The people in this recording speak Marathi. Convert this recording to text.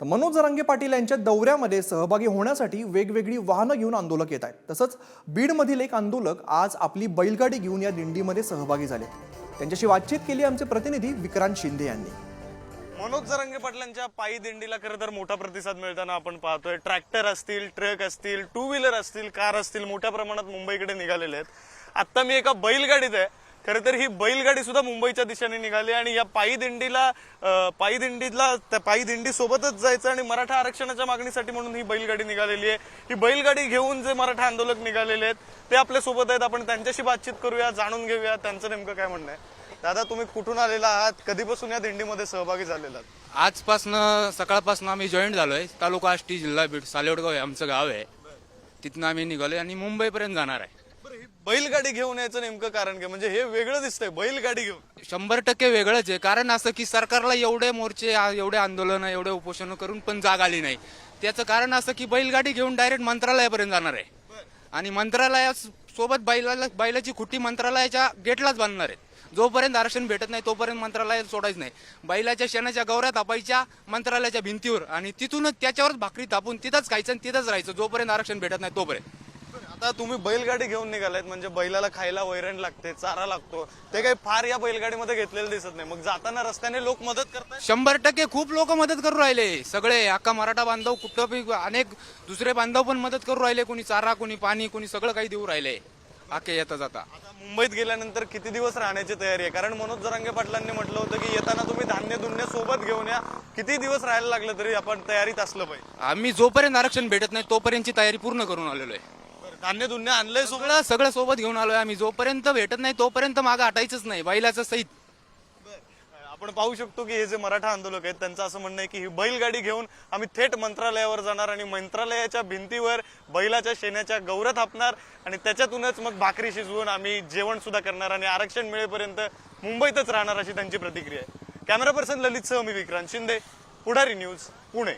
तर मनोज जरांगे पाटील यांच्या दौऱ्यामध्ये सहभागी होण्यासाठी वेगवेगळी वाहनं घेऊन आंदोलक येत आहेत. तसंच बीडमधील एक आंदोलक आज आपली बैलगाडी घेऊन या दिंडीमध्ये सहभागी झाले. त्यांच्याशी बातचीत केली आमचे प्रतिनिधी विक्रांत शिंदे यांनी. मनोज जरांगे पाटलांच्या पायी दिंडीला खरं तर मोठा प्रतिसाद मिळताना आपण पाहतोय. ट्रॅक्टर असतील ट्रक असतील टू व्हीलर असतील कार असतील मोठ्या प्रमाणात मुंबईकडे निघालेले आहेत. आत्ता मी एका बैलगाडीत आहे. खरं तर ही बैलगाडी सुद्धा मुंबईच्या दिशेने निघाली आणि या पायी दिंडीला पायी दिंडीला त्या पायी दिंडी सोबतच जायचं आणि मराठा आरक्षणाच्या मागणीसाठी म्हणून ही बैलगाडी निघालेली आहे. ही बैलगाडी घेऊन जे मराठा आंदोलक निघालेले आहेत ते आपल्यासोबत आहेत. आपण त्यांच्याशी बातचीत करूया जाणून घेऊया. त्यांचं नेमकं काय म्हणणं आहे? दादा तुम्ही कुठून आलेला आहात? कधीपासून या दिंडीमध्ये सहभागी झालेला आजपासून आजपासनं सकाळपासून आम्ही जॉईन झालोय. तालुका आष्टी जिल्हा बीड सालेवडगाव आहे आमचं गाव आहे. तिथनं आम्ही निघालोय आणि मुंबईपर्यंत जाणार आहे. बैलगाडी घेऊन यायचं नेमकं कारण काय? म्हणजे हे वेगळं दिसतंय बैलगाडी घेऊन. शंभर टक्के वेगळंच आहे. कारण असं की सरकारला एवढे मोर्चे आ- एवढे आंदोलन एवढे उपोषण करून पण जाग आली नाही. त्याचं कारण असं की बैलगाडी घेऊन डायरेक्ट मंत्रालयापर्यंत जाणार आहे. आणि मंत्रालया सोबत बैलाला बैलाची खुटी मंत्रालयाच्या गेटलाच बांधणार आहेत. जोपर्यंत आरक्षण भेटत नाही तोपर्यंत मंत्रालयात सोडायचं नाही. बैलाच्या शेणाच्या गवऱ्या तापायच्या मंत्रालयाच्या भिंतीवर आणि तिथूनच त्याच्यावरच भाकरी तापून तिथंच खायचं आणि तिथंच राहायचं. जोपर्यंत आरक्षण भेटत नाही तोपर्यंत. आता तुम्ही बैलगाडी घेऊन निघालायत म्हणजे बैलाला खायला वैरण लागते चारा लागतो. ते काही फार या बैलगाडीमध्ये घेतलेलं दिसत नाही. मग जाताना रस्त्याने लोक मदत करतात शंभर टक्के खूप लोक मदत करू राहिले. सगळे अख्खा मराठा बांधव कुठं बी अनेक दुसरे बांधव पण मदत करू राहिले. कोणी चारा कोणी पाणी कोणी सगळं काही देऊ राहिले. अख्खे येता जाता. आता मुंबईत गेल्यानंतर किती दिवस राहण्याची तयारी आहे? कारण मनोज जरांगे पाटलांनी म्हटलं होतं की येताना तुम्ही धान्य धुन्य सोबत घेऊन या. किती दिवस राहायला लागलं तरी आपण तयारीत असलं पाहिजे? आम्ही जोपर्यंत आरक्षण भेटत नाही तोपर्यंतची तयारी पूर्ण करून आलेलो आहे. धान्य धुन्य आणलंय सगळं सगळं सोबत घेऊन आलोय आम्ही. जोपर्यंत भेटत नाही तोपर्यंत मागं हटायचंच नाही. बैलाचं सहित. आपण पाहू शकतो की हे जे मराठा आंदोलक आहेत त्यांचं असं म्हणणं आहे की ही बैलगाडी घेऊन आम्ही थेट मंत्रालयावर जाणार आणि मंत्रालयाच्या भिंतीवर बैलाच्या शेण्याच्या गौरव थापणार आणि त्याच्यातूनच मग भाकरी शिजवून आम्ही जेवण सुद्धा करणार आणि आरक्षण मिळेपर्यंत मुंबईतच राहणार अशी त्यांची प्रतिक्रिया आहे. कॅमेरा पर्सन ललित सह मी विक्रांत शिंदे पुढारी न्यूज पुणे.